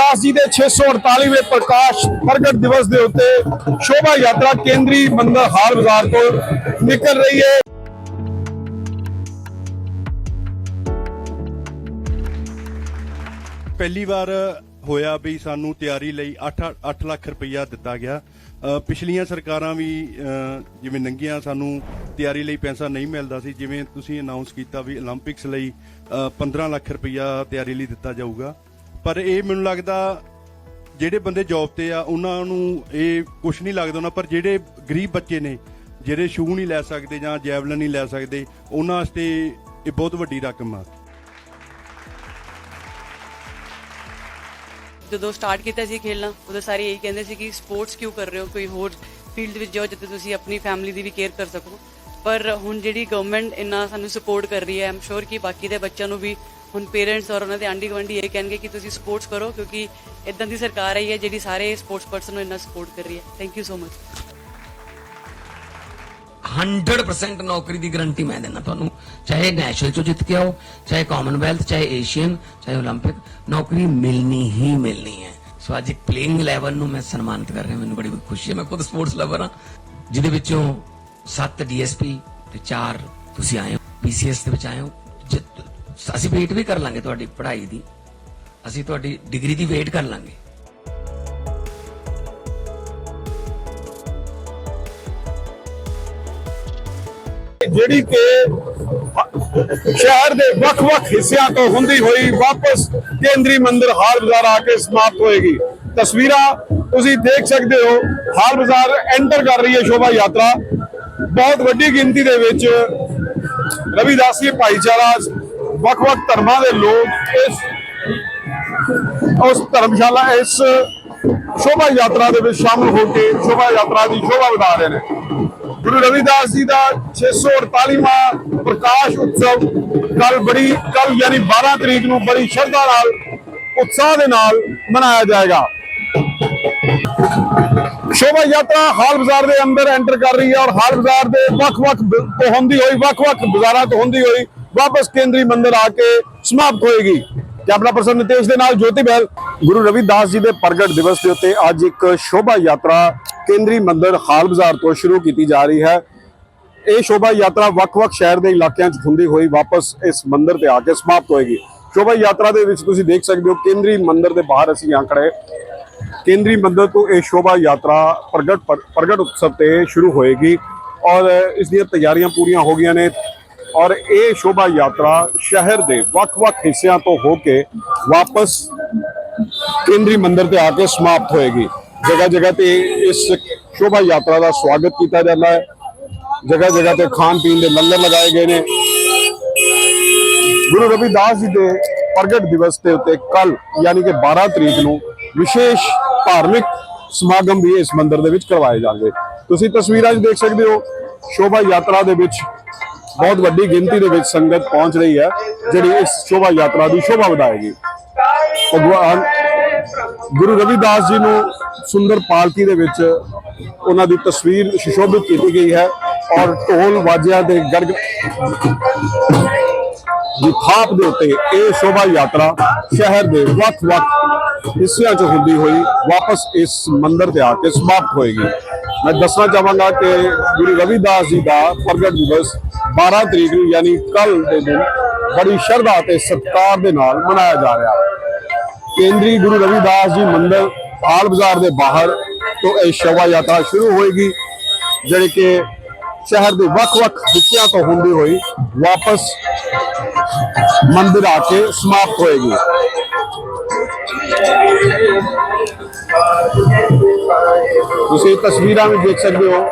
ਰਵਿਦਾਸ ਜੀ ਦੇ 648ਵੇਂ ਪ੍ਰਕਾਸ਼ ਪ੍ਰਗਟ ਦਿਵਸ ਦੇ ਉੱਤੇ ਸ਼ੋਭਾ ਯਾਤਰਾ ਕੇਂਦਰੀ ਮੰਦਰ ਹਾਲ ਬਾਜ਼ਾਰ ਤੋਂ ਨਿਕਲ ਰਹੀ ਹੈ। ਪਹਿਲੀ ਵਾਰ ਹੋਇਆ ਵੀ ਸਾਨੂੰ ਤਿਆਰੀ ਲਈ 8 8 ਲੱਖ ਰੁਪਇਆ ਦਿੱਤਾ ਗਿਆ। ਪਿਛਲੀਆਂ ਸਰਕਾਰਾਂ ਵੀ ਜਿਵੇਂ ਨੰਗੀਆਂ ਸਾਨੂੰ ਤਿਆਰੀ ਲਈ ਪੈਸਾ ਨਹੀਂ ਮਿਲਦਾ ਸੀ, ਜਿਵੇਂ ਤੁਸੀਂ ਅਨਾਉਂਸ ਕੀਤਾ ਵੀ 올림픽ਸ ਲਈ 15 ਲੱਖ ਰੁਪਇਆ ਤਿਆਰੀ ਲਈ ਦਿੱਤਾ ਜਾਊਗਾ। ਪਰ ਇਹ ਮੈਨੂੰ ਲੱਗਦਾ ਜਿਹੜੇ ਬੰਦੇ ਜੌਬ ਤੇ ਆ, ਉਹਨਾਂ ਨੂੰ ਇਹ ਕੁਝ ਨਹੀਂ ਲੱਗਦਾ ਉਹਨਾਂ, ਪਰ ਜਿਹੜੇ ਗਰੀਬ ਬੱਚੇ ਨੇ, ਜਿਹੜੇ ਸ਼ੂ ਨਹੀਂ ਲੈ ਸਕਦੇ ਜਾਂ ਜੈਵਲਨ ਨਹੀਂ ਲੈ ਸਕਦੇ, ਉਹਨਾਂ ਵਾਸਤੇ ਇਹ ਬਹੁਤ ਵੱਡੀ ਰਕਮ ਆ। ਜਦੋਂ ਸਟਾਰਟ ਕੀਤਾ ਸੀ ਖੇਲਣਾ, ਉਦੋਂ ਸਾਰੇ ਇਹੀ ਕਹਿੰਦੇ ਸੀ ਕਿ ਸਪੋਰਟਸ ਕਿਉਂ ਕਰ ਰਹੇ ਹੋ? ਕੋਈ ਹੋਰ ਫੀਲਡ ਵਿੱਚ ਜਾਓ ਜਿੱਥੇ ਤੁਸੀਂ ਆਪਣੀ ਫੈਮਿਲੀ ਦੀ ਵੀ ਕੇਅਰ ਕਰ ਸਕੋ। ਪਰ ਹੁਣ ਜਿਹੜੀ ਗਵਰਨਮੈਂਟ ਇੰਨਾ ਸਾਨੂੰ ਸਪੋਰਟ ਕਰ ਰਹੀ ਹੈ ਆਮ ਸ਼ੋਰ ਕਿ ਬਾਕੀ ਦੇ ਬੱਚਿਆਂ ਨੂੰ ਵੀ ਹੁਣ ਪੇਰੈਂਟਸ ਔਰ ਉਹਨਾਂ ਦੇ ਆਂਢੀ ਗੁਆਂਢੀ ਇਹ ਕਹਿਣਗੇ ਕਿ ਤੁਸੀਂ ਸਪੋਰਟਸ ਕਰੋ ਕਿਉਂਕਿ ਇਦਾਂ ਦੀ ਸਰਕਾਰ ਆਈ ਹੈ ਜਿਹੜੀ ਸਾਰੇ ਸਪੋਰਟਸ ਪਰਸਨ ਨੂੰ ਇੰਨਾ ਸਪੋਰਟ ਕਰ ਰਹੀ ਹੈ ਥੈਂਕ ਯੂ ਸੋ ਮਚ 100% ਨੌਕਰੀ ਦੀ ਗਾਰੰਟੀ ਮੈਂ ਦਿੰਦਾ ਤੁਹਾਨੂੰ ਚਾਹੇ ਨੈਸ਼ਨਲ ਚੋਂ ਜਿੱਤ ਕੇ ਆਓ ਚਾਹੇ ਕਾਮਨਵੈਲਥ ਚਾਹੇ ਏਸ਼ੀਅਨ ਚਾਹੇ 올림픽 ਨੌਕਰੀ ਮਿਲਣੀ ਹੀ ਮਿਲਣੀ ਹੈ ਸੋ ਅੱਜ ਇੱਕ ਪਲੇਇੰਗ 11 ਨੂੰ ਮੈਂ ਸਨਮਾਨਿਤ ਕਰ ਰਿਹਾ ਮੈਨੂੰ ਬੜੀ ਖੁਸ਼ੀ ਹੈ ਮੈਂ ਖੁਦ ਸਪੋਰਟਸ ਲਵਰ ਹਾਂ ਜਿਹਦੇ ਵਿੱਚੋਂ 7 ਡੀਐਸਪੀ ਤੇ 4 ਤੁਸੀਂ ਆਏ ਹੋ ਪੀਸੀਐਸ ਦੇ ਵਿੱਚ ਆਏ ਹੋ ਜਿ- ਅਸੀਂ ਵੇਟ ਵੀ ਕਰ ਲਾਂਗੇ ਤੁਹਾਡੀ ਪੜ੍ਹਾਈ ਦੀ। ਅਸੀਂ ਤੁਹਾਡੀ ਡਿਗਰੀ ਦੀ ਵੇਟ ਕਰ ਲਾਂਗੇ। ਜਿਹੜੀ ਕਿ ਸ਼ਹਿਰ ਦੇ ਵੱਖ-ਵੱਖ ਹਿੱਸਿਆਂ ਤੋਂ ਹੁੰਦੀ ਹੋਈ ਵਾਪਸ ਕੇਂਦਰੀ ਮੰਦਿਰ ਹਾਲ ਬਾਜ਼ਾਰ ਆ ਕੇ ਸਮਾਪਤ ਹੋਏਗੀ। ਤਸਵੀਰਾਂ ਤੁਸੀਂ ਦੇਖ ਸਕਦੇ ਹੋ। ਹਾਲ ਬਾਜ਼ਾਰ ਐਂਟਰ ਕਰ ਰਹੀ ਹੈ ਸ਼ੋਭਾ ਯਾਤਰਾ। ਬਹੁਤ ਵੱਡੀ ਗਿਣਤੀ ਦੇ ਵਿੱਚ ਰਵਿਦਾਸੀ ਭਾਈਚਾਰਾ ਵੱਖ-ਵੱਖ ਧਰਮਾਂ ਦੇ ਲੋਕ ਇਸ, ਉਸ ਧਰਮਸ਼ਾਲਾ, ਇਸ ਸ਼ੋਭਾ ਯਾਤਰਾ ਦੇ ਵਿੱਚ ਸ਼ਾਮਲ ਹੋ ਕੇ ਸ਼ੋਭਾ ਯਾਤਰਾ ਦੀ ਸ਼ੋਭਾ ਵਧਾ ਰਹੇ ਨੇ। ਗੁਰੂ ਰਵਿਦਾਸ ਜੀ ਦਾ 648ਵਾਂ ਪ੍ਰਕਾਸ਼ ਉਤਸਵ ਕੱਲ ਬੜੀ ਕੱਲ ਯਾਨੀ 12 ਤਰੀਕ ਨੂੰ ਬੜੀ ਸ਼ਰਧਾ ਨਾਲ, ਉਤਸ਼ਾਹ ਦੇ ਨਾਲ ਮਨਾਇਆ ਜਾਏਗਾ। ਸ਼ੋਭਾ ਯਾਤਰਾ ਹਾਲ ਬਾਜ਼ਾਰ ਦੇ ਅੰਦਰ ਐਂਟਰ ਕਰ ਰਹੀ ਹੈ ਔਰ ਹਾਲ ਬਾਜ਼ਾਰ ਦੇ ਵੱਖ-ਵੱਖ ਤੋਂ ਹੁੰਦੀ ਹੋਈ, ਵੱਖ-ਵੱਖ ਬਾਜ਼ਾਰਾਂ ਤੋਂ ਹੁੰਦੀ ਹੋਈ ਵਾਪਸ ਕੇਂਦਰੀ ਮੰਦਰ ਆ ਕੇ ਸਮਾਪਤ ਹੋਏਗੀ। ਕੈਮਰਾ ਪਰਸਨ ਨਿਤੇਸ਼ ਦੇ ਨਾਲ ਜੋਤੀ ਬਹਿਲ ਗੁਰੂ ਰਵਿਦਾਸ ਜੀ ਦੇ ਪ੍ਰਗਟ ਦਿਵਸ ਦੇ ਉੱਤੇ ਅੱਜ ਇੱਕ ਸ਼ੋਭਾ ਯਾਤਰਾ ਕੇਂਦਰੀ ਮੰਦਰ ਹਾਲ ਬਾਜ਼ਾਰ ਤੋਂ ਸ਼ੁਰੂ ਕੀਤੀ ਜਾ ਰਹੀ ਹੈ। ਇਹ ਸ਼ੋਭਾ ਯਾਤਰਾ ਵੱਖ-ਵੱਖ ਸ਼ਹਿਰ ਦੇ ਇਲਾਕਿਆਂ 'ਚ ਹੁੰਦੀ ਹੋਈ ਵਾਪਸ ਇਸ ਮੰਦਰ ਤੇ ਆ ਕੇ ਸਮਾਪਤ ਹੋਏਗੀ। ਸ਼ੋਭਾ ਯਾਤਰਾ ਦੇ ਵਿੱਚ ਤੁਸੀਂ ਦੇਖ ਸਕਦੇ ਹੋ ਕੇਂਦਰੀ ਮੰਦਰ ਦੇ ਬਾਹਰ ਅਸੀਂ ਆ ਖੜੇ ਕੇਂਦਰੀ ਮੰਦਰ ਤੋਂ ਇਹ ਸ਼ੋਭਾ ਯਾਤਰਾ ਪ੍ਰਗਟ ਪ੍ਰਗਟ ਉਤਸਵ ਤੇ ਸ਼ੁਰੂ ਹੋਏਗੀ ਔਰ ਇਸ ਦੀਆਂ ਤਿਆਰੀਆਂ ਪੂਰੀਆਂ ਹੋ ਗਈਆਂ ਨੇ। ਔਰ ਇਹ ਸ਼ੋਭਾ ਯਾਤਰਾ ਸ਼ਹਿਰ ਦੇ ਵੱਖ-ਵੱਖ ਹਿੱਸਿਆਂ ਤੋਂ ਹੋ ਕੇ ਵਾਪਸ ਕੇਂਦਰੀ ਮੰਦਿਰ ਤੇ ਆ ਕੇ ਸਮਾਪਤ ਹੋਏਗੀ। ਜਗ੍ਹਾ ਜਗ੍ਹਾ ਤੇ ਇਸ ਸ਼ੋਭਾ ਯਾਤਰਾ ਦਾ ਸਵਾਗਤ ਕੀਤਾ ਜਾਂਦਾ ਹੈ। ਜਗ੍ਹਾ ਜਗ੍ਹਾ ਤੇ ਖਾਣ ਪੀਣ ਦੇ ਲੰਗਰ ਲਗਾਏ ਗਏ ਨੇ। ਗੁਰੂ ਰਵਿਦਾਸ ਜੀ ਦੇ ਪ੍ਰਗਟ ਦਿਵਸ ਦੇ ਉੱਤੇ ਕੱਲ ਯਾਨੀ ਕਿ 12 ਤਰੀਕ ਨੂੰ ਵਿਸ਼ੇਸ਼ ਧਾਰਮਿਕ ਸਮਾਗਮ ਵੀ ਇਸ ਮੰਦਿਰ ਦੇ ਵਿੱਚ ਕਰਵਾਏ ਜਾਣਗੇ। ਤੁਸੀਂ ਤਸਵੀਰਾਂ 'ਚ ਦੇਖ ਸਕਦੇ ਹੋ, ਸ਼ੋਭਾ ਯਾਤਰਾ ਦੇ ਵਿੱਚ ਬਹੁਤ ਵੱਡੀ ਗਿਣਤੀ ਦੇ ਵਿੱਚ ਸੰਗਤ ਪਹੁੰਚ ਰਹੀ ਹੈ, ਜਿਹੜੀ ਇਸ ਸ਼ੋਭਾ ਯਾਤਰਾ ਦੀ ਸ਼ੋਭਾ ਵਧਾਏਗੀ। ਭਗਵਾਨ ਗੁਰੂ ਰਵਿਦਾਸ ਜੀ ਨੂੰ ਸੁੰਦਰ ਪਾਲਕੀ ਦੇ ਵਿੱਚ ਉਹਨਾਂ ਦੀ ਤਸਵੀਰ ਸੁਸ਼ੋਭਿਤ ਕੀਤੀ ਗਈ ਹੈ ਔਰ ਢੋਲ ਵਾਜਿਆਂ ਦੇ ਗਰਗ ਦੀ ਥਾਪ ਦੇ ਉੱਤੇ ਇਹ ਸ਼ੋਭਾ ਯਾਤਰਾ ਸ਼ਹਿਰ ਦੇ ਵੱਖ-ਵੱਖ ਹਿੱਸਿਆਂ 'ਚ ਹੁੰਦੀ ਹੋਈ ਵਾਪਸ ਇਸ ਮੰਦਿਰ ਤੇ ਆ ਕੇ ਸਮਾਪਤ ਹੋਏਗੀ। ਮੈਂ ਦੱਸਣਾ ਚਾਹਾਂਗਾ ਕਿ ਗੁਰੂ ਰਵਿਦਾਸ ਜੀ ਦਾ ਪ੍ਰਗਟ ਦਿਵਸ 12 ਤਰੀਕ ਨੂੰ, ਯਾਨੀ ਕੱਲ ਦੇ ਦਿਨ ਬੜੀ ਸ਼ਰਧਾ ਤੇ ਸਤਿਕਾਰ ਦੇ ਨਾਲ ਮਨਾਇਆ ਜਾ ਰਿਹਾ ਹੈ। ਕੇਂਦਰੀ ਗੁਰੂ ਰਵਿਦਾਸ ਜੀ ਮੰਦਿਰ ਆਲ ਬਾਜ਼ਾਰ ਦੇ ਬਾਹਰ ਤੋਂ ਇਹ ਸ਼ੋਭਾ ਯਾਤਰਾ ਸ਼ੁਰੂ ਹੋਏਗੀ, ਜਿਹੜੀ ਕਿ ਸ਼ਹਿਰ ਦੇ ਵੱਖ-ਵੱਖ ਹਿੱਸਿਆਂ ਤੋਂ ਹੁੰਦੀ ਹੋਈ ਵਾਪਸ ਮੰਦਿਰ ਆ ਕੇ ਸਮਾਪਤ ਹੋਏਗੀ। ਤੁਸੀਂ ਤਸਵੀਰਾਂ ਵੀ ਦੇਖ ਸਕਦੇ ਹੋ।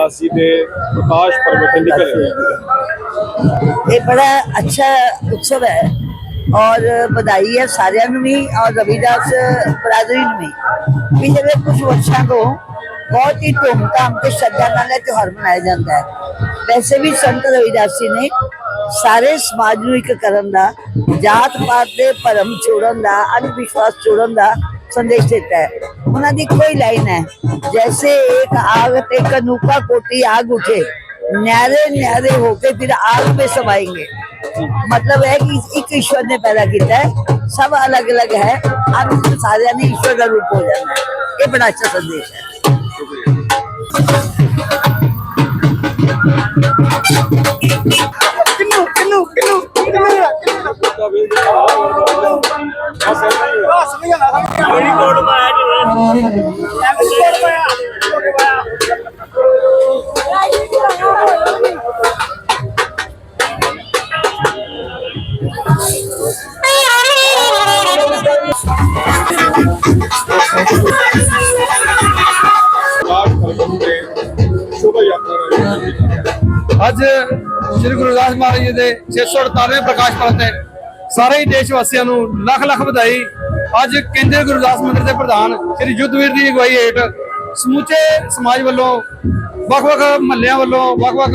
ਰਵਿਦਾਸ ਜੀ ਦੇ ਪ੍ਰਕਾਸ਼ ਪਰਵ ਤੇ ਨਿਕਲ ਰਹੇ ये बड़ा अच्छा उत्सव है और बधाई है ਸਾਰਿਆਂ ਨੂੰ ਵੀ ਔਰ ਰਵਿਦਾਸ ਬਰਾਦਰੀ ਨੂੰ ਵੀ ਪਿਛਲੇ ਕੁਝ ਵਰਸ਼ਾਂ ਤੋਂ ਬਹੁਤ ਹੀ ਧੂਮਧਾਮ ਤੇ ਸ਼ਰਧਾ ਨਾਲ ਇਹ ਤਿਉਹਾਰ ਮਨਾਇਆ ਜਾਂਦਾ ਹੈ ਵੈਸੇ ਵੀ ਸੰਤ ਰਵਿਦਾਸ ਜੀ ਨੇ ਸਾਰੇ ਸਮਾਜ ਨੂੰ ਇੱਕ ਕਰਨ ਦਾ ਜਾਤ ਪਾਤ ਦੇ ਭਰਮ ਛੋੜਨ ਦਾ ਅੰਧ ਵਿਸ਼ਵਾਸ ਛੋੜਨ ਦਾ ਸੰਦੇਸ਼ ਦਿੱਤਾ ਹੈ ਉਹਨਾਂ ਦੀ ਕੋਈ ਲਾਈਨ ਹੈ ਜੈਸੇ ਇੱਕ ਆਗ ਤੇ ਕਨੂਕਾ ਕੋਟੀ ਆਗ ਉਠੇ न्यारे न्यारे होके फिर आग में समाएंगे मतलब है कि एक ईश्वर ने पैदा किया है सब अलग अलग है हम सारे ने ईश्वर का रूप हो जाना है ये बड़ा अच्छा संदेश है ਅੱਜ ਸ੍ਰੀ ਗੁਰੂ ਰਵਿਦਾਸ ਮਹਾਰਾਜ ਜੀ ਦੇ 648ਵੇਂ ਪ੍ਰਕਾਸ਼ ਪਰਬ ਤੇ ਸਾਰੇ ਹੀ ਦੇਸ਼ ਵਾਸੀਆਂ ਨੂੰ ਲੱਖ ਲੱਖ ਵਧਾਈ ਅੱਜ ਕੇਂਦਰੀ ਗੁਰਦਾਸ ਰਵਿਦਾਸ ਮੰਦਿਰ ਦੇ ਪ੍ਰਧਾਨ ਸ੍ਰੀ ਯੁੱਧਵੀਰ ਦੀ ਅਗਵਾਈ ਹੇਠ ਸਮੁੱਚੇ ਸਮਾਜ ਵੱਲੋਂ ਵੱਖ-ਵੱਖ ਮਹੱਲਿਆਂ ਵੱਲੋਂ ਵੱਖ-ਵੱਖ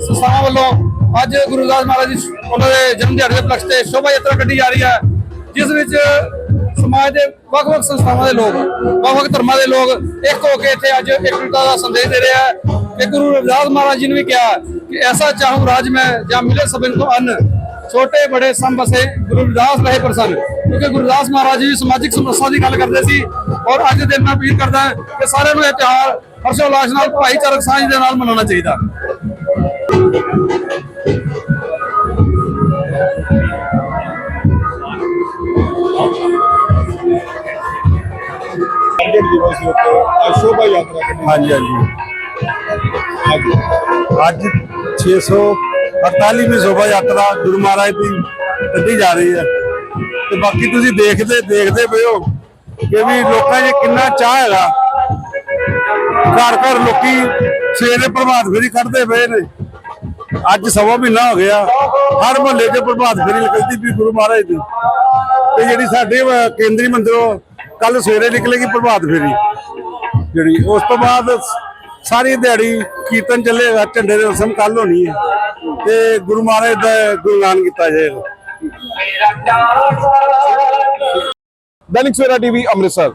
ਸੰਸਥਾਵਾਂ ਵੱਲੋਂ ਅੱਜ ਗੁਰਦਾਸ ਮਹਾਰਾਜ ਜੀ ਉਹਨਾਂ ਦੇ ਜਨਮ ਦਿਹਾੜੇ ਦੇ ਉਪਲਕਸ਼ ਤੇ ਸ਼ੋਭਾ ਯਾਤਰਾ ਕੱਢੀ ਜਾ ਰਹੀ ਹੈ, ਜਿਸ ਵਿੱਚ ਸਮਾਜ ਦੇ ਵੱਖ-ਵੱਖ ਸੰਸਥਾਵਾਂ ਦੇ ਲੋਕ ਵੱਖ-ਵੱਖ ਧਰਮਾਂ ਦੇ ਲੋਕ ਇੱਕ ਹੋ ਕੇ ਇੱਥੇ ਅੱਜ ਇਕਤਾ ਦਾ ਸੰਦੇਸ਼ ਦੇ ਰਿਹਾ ਹੈ। ਕਿ ਗੁਰੂ ਰਵਿਦਾਸ ਮਹਾਰਾਜ ਜੀ ਨੇ ਵੀ ਕਿਹਾ ਕਿ ਐਸਾ ਚਾਹੂੰ ਰਾਜ ਮੈਂ ਜਾਂ ਮਿਲੇ ਸਭਨ ਕੋ ਅੰਨ, ਛੋਟੇ ਬੜੇ ਸਭ ਬਸੇ ਗੁਰੂ ਰਵਿਦਾਸ ਰਹੇ ਪ੍ਰਸੰਨ। ਕਿਉਂਕਿ ਗੁਰੂ ਰਵਿਦਾਸ ਮਹਾਰਾਜ ਜੀ ਸਮਾਜਿਕ ਸਮੱਸਿਆ ਦੀ ਗੱਲ ਕਰਦੇ ਸੀ ਔਰ ਅੱਜ ਦੇ ਦਿਨ ਮੈਂ ਅਪੀਲ ਕਰਦਾ ਕਿ ਸਾਰਿਆਂ ਨੂੰ ਇਹ ਤਿਉਹਾਰ ਹਰਸ਼ੋਲਾਸ ਨਾਲ ਭਾਈਚਾਰਕ ਸਾਂਝ ਦੇ ਨਾਲ ਮਨਾਉਣਾ ਚਾਹੀਦਾ। ਸ਼ੋਭਾ ਯਾਤਰਾ ਹਾਂਜੀ ਹਾਂਜੀ। ਅੱਜ 648ਵੀਂ ਸ਼ੋਭਾ ਯਾਤਰਾ ਗੁਰੂ ਮਹਾਰਾਜ ਦੀ ਕੱਢੀ ਜਾ ਰਹੀ ਹੈ। ਤੇ ਬਾਕੀ ਤੁਸੀਂ ਦੇਖਦੇ ਦੇਖਦੇ ਪਏ ਹੋ ਕਿ ਵੀ ਲੋਕਾਂ 'ਚ ਕਿੰਨਾ ਚਾਹ ਹੈਗਾ। ਘਰ ਘਰ ਲੋਕੀ ਸਵੇਰੇ ਪ੍ਰਭਾਤ ਫੇਰੀ ਕੱਢਦੇ ਪਏ ਨੇ। ਅੱਜ ਸਵਾ ਮਹੀਨਾ ਹੋ ਗਿਆ ਹਰ ਮੁਹੱਲੇ 'ਚ ਪ੍ਰਭਾਤ ਫੇਰੀ ਨਿਕਲਦੀ ਵੀ ਗੁਰੂ ਮਹਾਰਾਜ ਦੀ। ਤੇ ਜਿਹੜੀ ਸਾਡੇ ਅਹ, ਕੇਂਦਰੀ ਮੰਦਿਰੋਂ ਕੱਲ ਸਵੇਰੇ ਨਿਕਲੇਗੀ ਪ੍ਰਭਾਤ ਫੇਰੀ। ਜਿਹੜੀ ਉਸ ਤੋਂ ਬਾਅਦ ਸਾਰੀ ਦਿਹਾੜੀ ਕੀਰਤਨ ਚੱਲੇਗਾ ਝੰਡੇ ਦੇ ਰਸਮ ਕੱਲ ਹੋਣੀ ਹੈ। ਤੇ ਗੁਰੂ ਮਹਾਰਾਜ ਦਾ ਗੁਣਗਾਨ ਕੀਤਾ ਜਾਏਗਾ। ਦੈਨਿਕ ਸਵੇਰਾ ਟੀਵੀ ਅੰਮ੍ਰਿਤਸਰ।